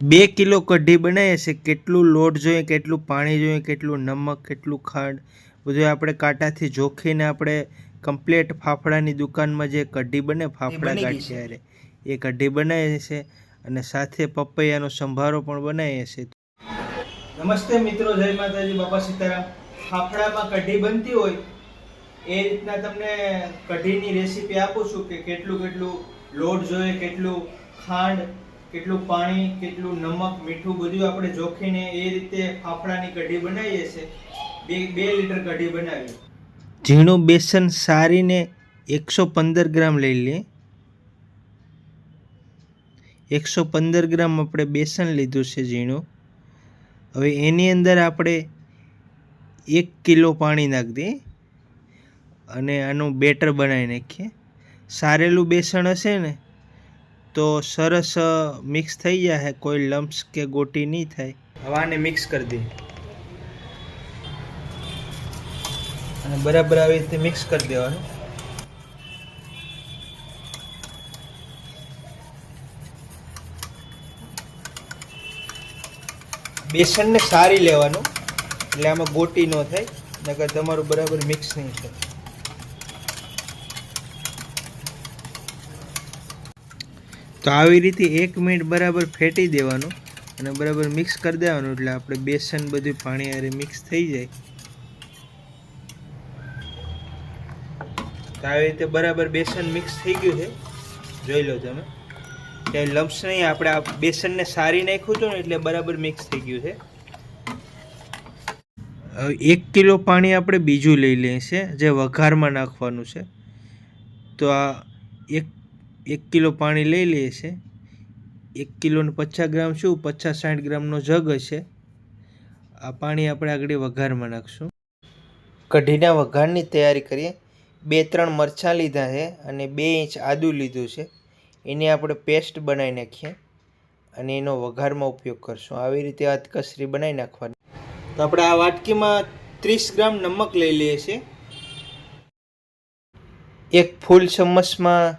બે કિલો કઢી બનાવીએ છીએ. કેટલું લોટ જોઈએ કેટલું પાણી જોઈએ કેટલું નમક કેટલું ખાંડ. બધું આપણે કાંટાથી જોખીને આપણે કમ્પ્લેટ ફાફડાની દુકાનમાં જે કઢી બને ફાફડા કાઢીએ એ કઢી બનાવીએ છીએ અને સાથે પપૈયાનો સંભારો પણ બનાવીએ છીએ. નમસ્તે મિત્રો જય માતાજી બાબા સીતારામ. ફાફડામાં કઢી બનતી હોય એ રીતના તમને કઢીની રેસીપી આપું છું કે કેટલું કેટલું લોટ જોઈએ કેટલું ખાંડ કેટલું પાણી, કેટલું નમક, મીઠું બધું આપણે જોખીને એ રીતે ફાફડાની કઢી બનાવીએ છીએ. બે લીટર કઢી બનાવી ઝીણું બેસન સારીને એકસો પંદર ગ્રામ લઈ લઈએ. એકસો પંદર ગ્રામ આપણે બેસન લીધું છે ઝીણું. હવે એની અંદર આપણે એક કિલો પાણી નાખી દઈએ અને આનું બેટર બનાવી નાખીએ. સારેલું બેસણ હશે ને તો સરસ મિક્સ થઈ જાય કોઈ લમ્સ કે ગોટી નહીં થાય? હવાને મિક્સ કરી દે અને બરાબર આવી રીતે મિક્સ કરી દેવાનું. બેસનને સારી લેવાનું. એટલે આમાં ગોટી ન થાય, નકર તમારું બરાબર મિક્સ નહીં થાય. તો આવી રીતે એક મિનિટ બરાબર ફેટી દેવાનું અને બરાબર મિક્સ કરી દેવાનું એટલે આપણે બેસન બધું પાણી અરે મિક્સ થઈ જાય. તો આવી રીતે બરાબર બેસન મિક્સ થઈ ગયું છે. જોઈ લો તમે. ક્યાંય લમ્સ નહીં, આપણે આ બેસનને સારી નાખ્યું હતું ને એટલે બરાબર મિક્સ થઈ ગયું છે. એક કિલો પાણી આપણે બીજું લઈ લઈએ છીએ, જે વઘારમાં નાખવાનું છે. તો આ એક એક કિલો પાણી લઈ લઈએ છીએ એક કિલોને પચાસ ગ્રામ શું? પચાસ સાઠ ગ્રામનો જગ હશે. આ પાણી આપણે આગળ વઘારમાં નાખશું. કઢીના વઘારની તૈયારી કરીએ. બે ત્રણ મરચાં લીધા છે અને બે ઇંચ આદું લીધું છે. એની આપણે પેસ્ટ બનાવી નાખીએ અને એનો વઘારમાં ઉપયોગ કરશું. આવી રીતે અધકસરી બનાવી નાખવાની. તો આપણે આ વાટકીમાં ત્રીસ ગ્રામ નમક લઈ લઈએ છીએ. એક ફૂલ ચમ્મચમાં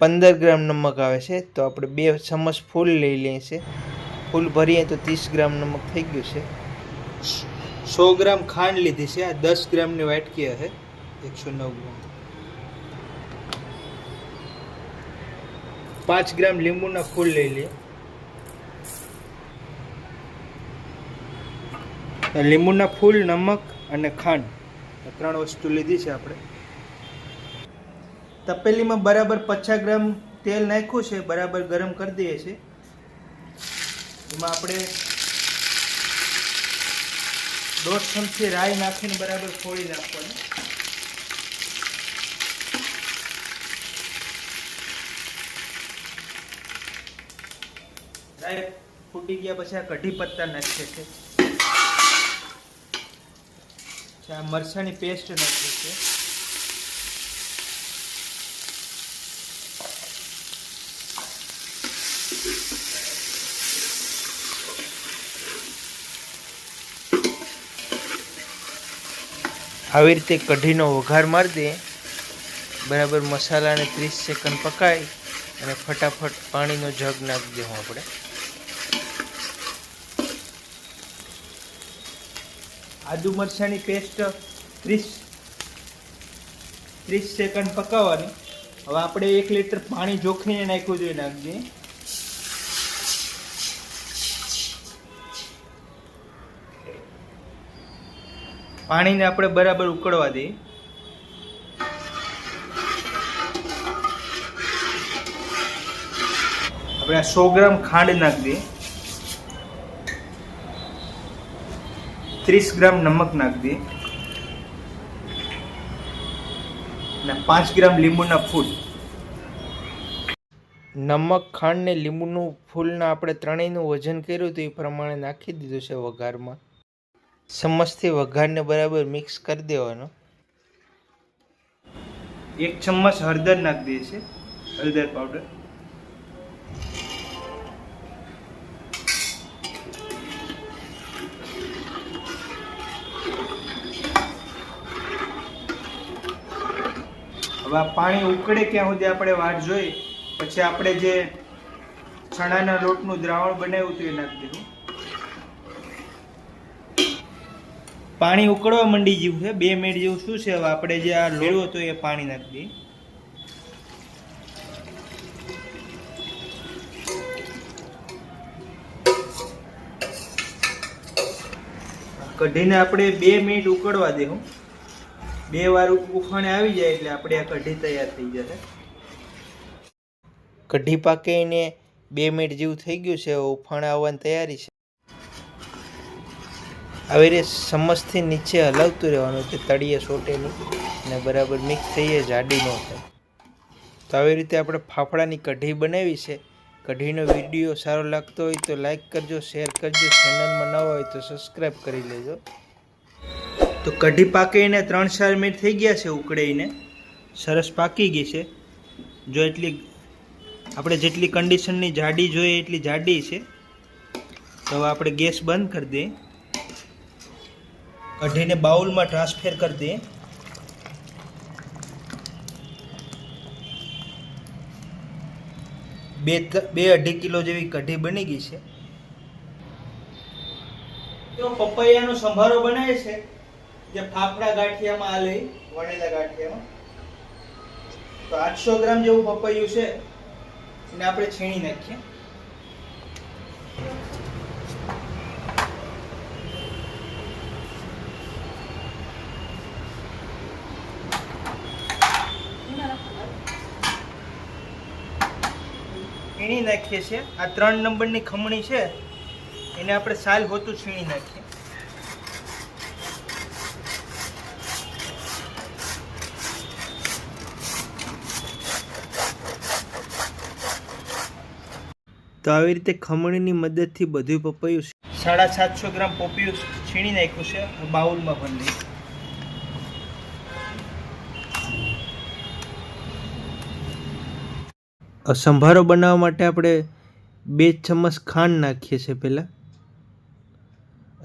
પંદર ગ્રામ નમક આવે છે, તો આપણે બે ચમચ ફૂલ લઈ લઈએ છીએ. ફૂલ ભરીએ તો ત્રીસ ગ્રામ નમક થઈ ગયું છે. સો ગ્રામ ખાંડ લીધી છે, આ દસ ગ્રામની વાટકી હશે, એકસો નવ ગ્રામ. પાંચ ગ્રામ લીંબુના ફૂલ લઈ લઈએ. લીંબુના ફૂલ, નમક અને ખાંડ ત્રણ વસ્તુ લીધી છે આપણે. તપેલીમાં બરાબર પચાસ ગ્રામ તેલ નાખ્યું છે, બરાબર ગરમ કરી દઈએ છીએ. એમાં આપણે દોઢ ચમચી રાઈ નાખીને બરાબર ફોડી નાખવાની. રાઈ ફૂટી ગયા પછી આ કઢી પત્તા નાખીએ છીએ. આ મરચાંની પેસ્ટ નાખીએ છીએ આવી રીતે કઢીનો વઘાર મારી દે. બરાબર મસાલાને ત્રીસ સેકન્ડ પકાય અને ફટાફટ પાણીનો જગ નાખી દેવું આપણે. આદુ મરચાંની પેસ્ટ ત્રીસ ત્રીસ સેકન્ડ પકાવવાની. હવે આપણે એક લીટર પાણી જોખીને નાખ્યું જોઈએ નાખી પાણીને આપણે બરાબર ઉકળવા દઈએ. આપણે આ સો ગ્રામ ખાંડ નાખી દઈએ. ત્રીસ ગ્રામ નમક નાખી દઈએ. અને પાંચ ગ્રામ લીંબુના ફૂલ. નમક ખાંડ ને લીંબુનું ફૂલના આપણે ત્રણેયનું વજન કર્યું હતું, એ પ્રમાણે નાખી દીધું છે વઘારમાં. ચમચથી વઘારને બરાબર મિક્સ કરી દેવાનો. એક ચમચ હળદર નાખી દઈએ છે હળદર પાવડર હવે પાણી ઉકળે ક્યાં સુધી આપણે વાટ જોઈ, પછી આપણે જે ચણાના લોટનું દ્રાવણ બનાવ્યું હતું એ નાખી દીધું. પાણી ઉકળવા મંડી જેવું છે. બે મિનિટ જેવું શું છે? હવે આપણે જે આ લોળો હતો એ પાણી નાખી દઈએ. કઢીને આપણે બે મિનિટ ઉકળવા દેવું. બે વાર ઉખાણે આવી જાય એટલે આપણે આ કઢી તૈયાર થઈ જશે. કઢી પાકીને બે મિનિટ જેવું થઈ ગયું છે. ઉફાણા આવવાની તૈયારી છે. આવી રીતે સમજથી નીચે હલાવતું રહેવાનું તે તળીએ સોટે અને બરાબર મિક્સ થઈએ, જાડી ન થાય. તો આવી રીતે આપણે ફાફડાની કઢી બનાવી છે. કઢીનો વીડિયો સારો લાગતો હોય તો લાઈક કરજો શેર કરજો ચેનલમાં ન હોય તો સબસ્ક્રાઈબ કરી લેજો. તો કઢી પાકીને ત્રણ ચાર મિનિટ થઈ ગયા છે ઉકળીને. સરસ પાકી ગઈ છે. જો એટલી આપણે જેટલી કન્ડિશનની જાડી જોઈએ એટલી જાડી છે. તો આપણે ગેસ બંધ કરી દઈએ. કઢીને બાઉલમાં ટ્રાન્સફેર કરી દઈએ. બે બે અઢી કિલો જેવી કઢી બની ગઈ છે. તો પપૈયાનો સંભારો બનાવે છે. જે ફાફડા ગાંઠિયામાં આ લઈ, વણેલા ગાંઠિયામાં. તો આઠસો ગ્રામ જેવું પપૈયું છે. એને આપણે છીણી નાખીએ. છીણી નાખીએ છીએ. આ ત્રણ નંબરની ખમણી છે. એને આપણે સાલ હોતું છીણી નાખીએ. તો આવી રીતે ખમણીની મદદથી બધું પપૈયું સાડા સાતસો ગ્રામ પપૈયું છીણી નાખ્યું છે. બાઉલમાં ભરી લઈએ અ સંભારો બનાવવા માટે આપણે બે ચમચ ખાંડ નાખીએ છીએ પહેલાં.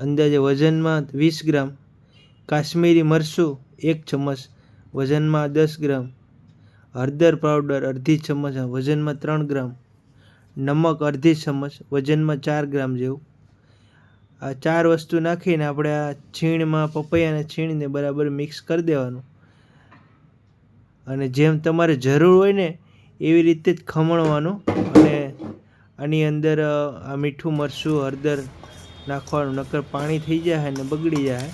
અંદાજે વજનમાં વીસ ગ્રામ. કાશ્મીરી મરચું એક ચમચ, વજનમાં દસ ગ્રામ. હળદર પાવડર અડધી ચમચ, વજનમાં ત્રણ ગ્રામ. નમક અડધી ચમચ, વજનમાં ચાર ગ્રામ જેવું. આ ચાર વસ્તુ નાખીને આપણે આ છીણમાં, પપૈયાને છીણીને બરાબર મિક્સ કરી દેવાનું. અને જેમ તમારે જરૂર હોય ને એવી રીતે જ ખમણવાનું અને આની અંદર આ મીઠું મરચું હળદર નાખવાનું, નકર પાણી થઈ જાય ને બગડી જાય,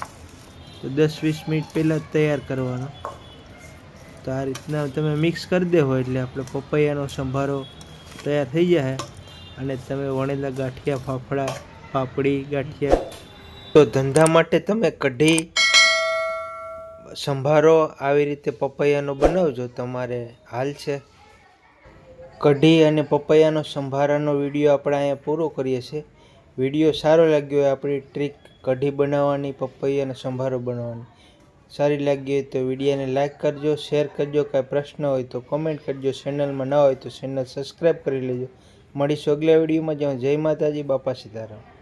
તો દસ વીસ મિનિટ પહેલાં જ તૈયાર કરવાનો. તો આ રીતના તમે મિક્સ કરી દેવો એટલે આપણે પપૈયાનો સંભારો તૈયાર થઈ જાય અને તમે વણેલા ગાંઠિયા, ફાફડા, પાપડી, ગાંઠિયા તો ધંધા માટે તમે કઢી, સંભારો આવી રીતે પપૈયાનો બનાવજો. તમારે હાલ છે કઢી અને પપૈયાનો સંભારાનો વીડિયો આપણે અહીંયા પૂરો કરીએ છીએ. વીડિયો સારો લાગ્યો હોય આપણી ટ્રીક કઢી બનાવવાની પપૈયાનો સંભારો બનાવવાની. સારી લાગી હોય તો વિડીયોને લાઇક કરજો, શેર કરજો, કાંઈ પ્રશ્ન હોય તો કોમેન્ટ કરજો. ચેનલમાં ન હોય તો ચેનલ સબસ્ક્રાઈબ કરી લેજો. મળીશું અગલા વિડીયોમાં. જ્યાં જય માતાજી, બાપા સીતારામ.